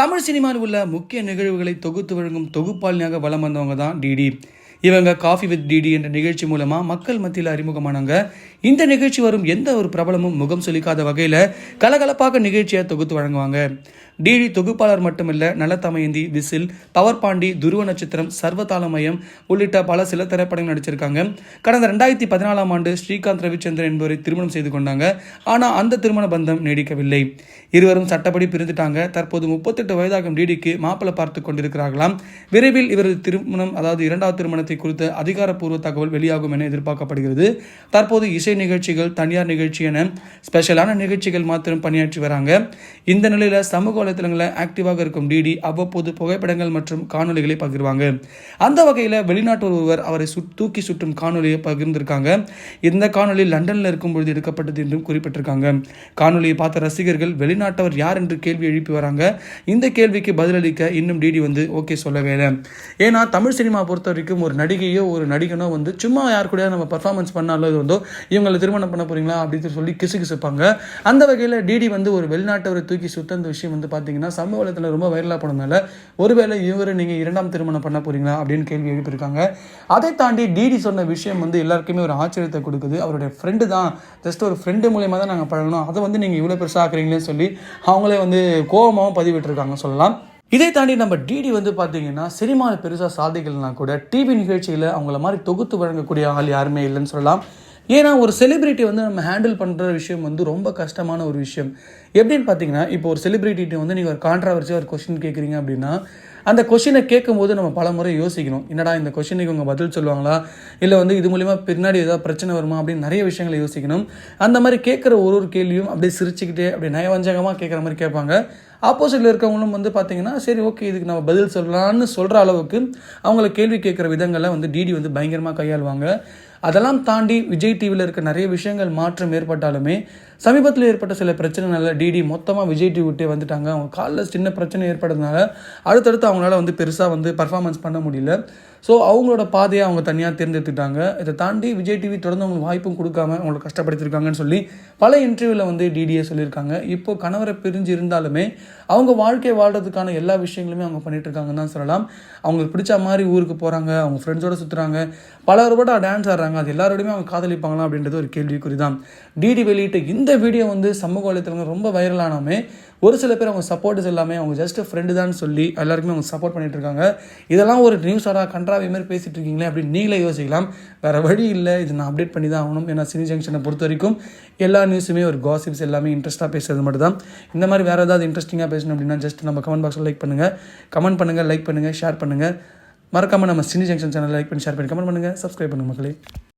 தமிழ் சினிமாவில் உள்ள முக்கிய நிகழ்வுகளை தொகுத்து வழங்கும் தொகுப்பாளினியாக வலம் வந்தவங்க தான் டிடி இவங்க காஃபி வித் டிடி என்ற நிகழ்ச்சி மூலமாக மக்கள் மத்தியில் அறிமுகமானாங்க இந்த நிகழ்ச்சி வரும் எந்த ஒரு பிரபலமும் முகம் சுளிக்காத வகையில் கலகலப்பாக நிகழ்ச்சியை தொகுத்து வழங்குவாங்க. டிடி தொகுப்பாளர் மட்டுமில்ல நலத்தமயந்தி விசில் பவர் பாண்டி துருவ நட்சத்திரம் சர்வதாளமயம் உள்ளிட்ட பல சில திரைப்படங்கள் நடிச்சிருக்காங்க. கடந்த ரெண்டாயிரத்தி பதினாலாம் ஆண்டு ஸ்ரீகாந்த் ரவிச்சந்திரன் என்பவரை திருமணம் செய்து கொண்டாங்க. ஆனால் அந்த திருமண பந்தம் நீடிக்கவில்லை. இருவரும் சட்டப்படி பிரிந்துட்டாங்க. தற்போது முப்பத்தெட்டு வயதாகும் டிடிக்கு மாப்பிள்ளை பார்த்து கொண்டிருக்கிறார்களாம். விரைவில் இவரது திருமணம் அதாவது இரண்டாவது திருமணத்தை குறித்த அதிகாரப்பூர்வ தகவல் வெளியாகும் என எதிர்பார்க்கப்படுகிறது. தற்போது இசை நிகழ்ச்சிகள் தனியார் நிகழ்ச்சி என ஸ்பெஷலான நிகழ்ச்சிகள் மாத்திரம் பணியாற்றி வராங்க. இந்த நிலையில் சமூக வலைத்தளங்களில் ஆக்டிவாக இருக்கும் டிடி அவ்வப்போது புகைப்படங்கள் மற்றும் காணொலிகளை பகிர்வாங்க. அந்த வகையில் வெளிநாட்டு ஒருவர் அவரை தூக்கி சுற்றும் காணொலியை பகிர்ந்திருக்காங்க. இந்த காணொலி லண்டனில் இருக்கும் பொழுது எடுக்கப்பட்டது என்றும் குறிப்பிட்டிருக்காங்க. காணொலியை பார்த்த ரசிகர்கள் வெளிநாட்டவர் யார் என்று கேள்வி எழுப்பி வராங்க. இந்த கேள்விக்கு பதிலளிக்க இன்னும் டிடி வந்து ஓகே சொல்லவே இல்லை ஏன்னா தமிழ் சினிமா பொறுத்த வரைக்கும் ஒரு நடிகையோ ஒரு நடிகனோ வந்து சும்மா யார் கூட நம்ம பர்ஃபார்மன்ஸ் பண்ணாலும் இது வந்தோ இவங்களை திருமணம் பண்ண போறீங்களா அப்படின்னு சொல்லி கிசு கிசுப்பாங்க அந்த வகையில் டிடி வந்து ஒரு வெளிநாட்டவரை தூக்கி சுத்த அந்த விஷயம் வந்து பார்த்தீங்கன்னா சமூக வலத்தில் ரொம்ப வைரலாக போனதுனால ஒருவேளை இவர் நீங்கள் இரண்டாம் திருமணம் பண்ண போறீங்களா அப்படின்னு கேள்வி எழுப்பியிருக்காங்க. அதை தாண்டி டிடி சொன்ன விஷயம் வந்து எல்லாருக்குமே ஒரு ஆச்சரியத்தை கொடுக்குது. அவருடைய ஃப்ரெண்டு தான் ஜஸ்ட் ஒரு ஃப்ரெண்டு மூலயமா தான் நாங்கள் பழகணும். அதை வந்து நீங்கள் இவ்வளோ பெருசாக ஆக்குறீங்களேன்னு சொல்லி அவங்களே வந்து கோபமாகவும் பதிவிட்டிருக்காங்க சொல்லலாம். இதை தாண்டி நம்ம டிடி வந்து பார்த்தீங்கன்னா சினிமாவில் பெருசாக சாதிக்கலைனா கூட டிவி நிகழ்ச்சியில் அவங்கள மாதிரி தொகுத்து வழங்கக்கூடிய ஆள் யாருமே இல்லைன்னு சொல்லலாம். ஏன்னா ஒரு செலிபிரிட்டி வந்து நம்ம ஹேண்டில் பண்ணுற விஷயம் வந்து ரொம்ப கஷ்டமான ஒரு விஷயம். எப்படின்னு பார்த்தீங்கன்னா இப்போ ஒரு செலிப்ரிட்டிகிட்ட வந்து நீங்கள் ஒரு கான்ட்ரவர்சியாக ஒரு கொஷின் கேட்குறீங்க அப்படின்னா அந்த கொஷினை கேட்கும்போது நம்ம பல முறை யோசிக்கணும். என்னடா இந்த கொஷினுக்கு இவங்க பதில் சொல்லுவாங்களா? இல்லை வந்து இது மூலிமா பின்னாடி ஏதாவது பிரச்சனை வருமா அப்படின்னு நிறைய விஷயங்களை யோசிக்கணும். அந்த மாதிரி கேட்குற ஒரு ஒரு கேள்வியும் அப்படியே சிரிச்சுக்கிட்டே அப்படியே நயவஞ்சகமாக கேட்குற மாதிரி கேட்பாங்க. ஆப்போசிட்டில் இருக்கவங்களும் வந்து பார்த்தீங்கன்னா சரி ஓகே இதுக்கு நம்ம பதில் சொல்லலாம்னு சொல்கிற அளவுக்கு அவங்கள கேள்வி கேட்குற விதங்களை வந்து டிடி வந்து பயங்கரமாக கையாளுவாங்க. அதெல்லாம் தாண்டி விஜய் டிவியில் இருக்க நிறைய விஷயங்கள் மாற்றம் ஏற்பட்டாலுமே சமீபத்தில் ஏற்பட்ட சில பிரச்சனைனால டிடி மொத்தமாக விஜய் டிவி விட்டே வந்துட்டாங்க. அவங்க காலில் சின்ன பிரச்சனை ஏற்பட்டதுனால அடுத்தடுத்து அவங்களால வந்து பெருசாக வந்து பர்ஃபார்மன்ஸ் பண்ண முடியல. ஸோ அவங்களோட பாதையை அவங்க தனியாக தேர்ந்தெடுத்துட்டாங்க. இதை தாண்டி விஜய் டிவி தொடர்ந்து அவங்களுக்கு வாய்ப்பும் கொடுக்காம அவங்களை கஷ்டப்படுத்திருக்காங்கன்னு சொல்லி பல இன்டர்வியூவில் வந்து டிடிஏ சொல்லியிருக்காங்க. இப்போ கணவரை பிரிஞ்சு இருந்தாலுமே அவங்க வாழ்க்கை வாழ்கிறதுக்கான எல்லா விஷயங்களுமே அவங்க பண்ணிட்டுருக்காங்கன்னு தான் சொல்லலாம். அவங்களுக்கு பிடிச்ச மாதிரி ஊருக்கு போகிறாங்க அவங்க ஃப்ரெண்ட்ஸோட சுற்றுறாங்க பலரோட டான்ஸ் ஆடுறாங்க. அது எல்லாரோடையுமே அவங்க காதலிப்பாங்களா அப்படின்றது ஒரு கேள்விக்குறி தான் டிடி வெளியிட்ட இந்த வீடியோ வந்து சமூக வலைத்தளங்கள் ரொம்ப வைரலானாமே ஒரு சில பேர் அவங்க சப்போர்ட்ஸ் எல்லாமே அவங்க ஜஸ்ட் ஃப்ரெண்டு தான் சொல்லி எல்லாருக்குமே அவங்க சப்போர்ட் பண்ணிட்டு இருக்காங்க. இதெல்லாம் ஒரு நியூஸாக கன்றாவி மாதிரி பேசிட்டு இருக்கீங்களே அப்படின்னு நீங்களே யோசிக்கலாம். வேறு வழி இல்லை. இது நான் அப்டேட் பண்ணி தான் ஆகணும். ஏன்னா சினி ஜங்ஷனை பொறுத்த வரைக்கும் எல்லா நியூஸுமே ஒரு காசிப்ஸ் எல்லாமே இன்ட்ரெஸ்ட்டாக பேசுறது மட்டும் தான் இந்த மாதிரி வேறு ஏதாவது இன்ட்ரெஸ்டிங்காக பேசணும் அப்படின்னா ஜஸ்ட் நம்ம கமெண்ட் பாக்ஸில் லைக் பண்ணுங்கள் கமெண்ட் பண்ணுங்கள் லைக் பண்ணுங்கள் ஷேர் பண்ணுங்கள் மறக்காமல் நம்ம சினி ஜங்ஷன் சேனல் லைக் பண்ணி ஷேர் பண்ணி கமெண்ட் பண்ணுங்கள் சப்ஸ்கிரைப் பண்ணுங்கள் மக்களே.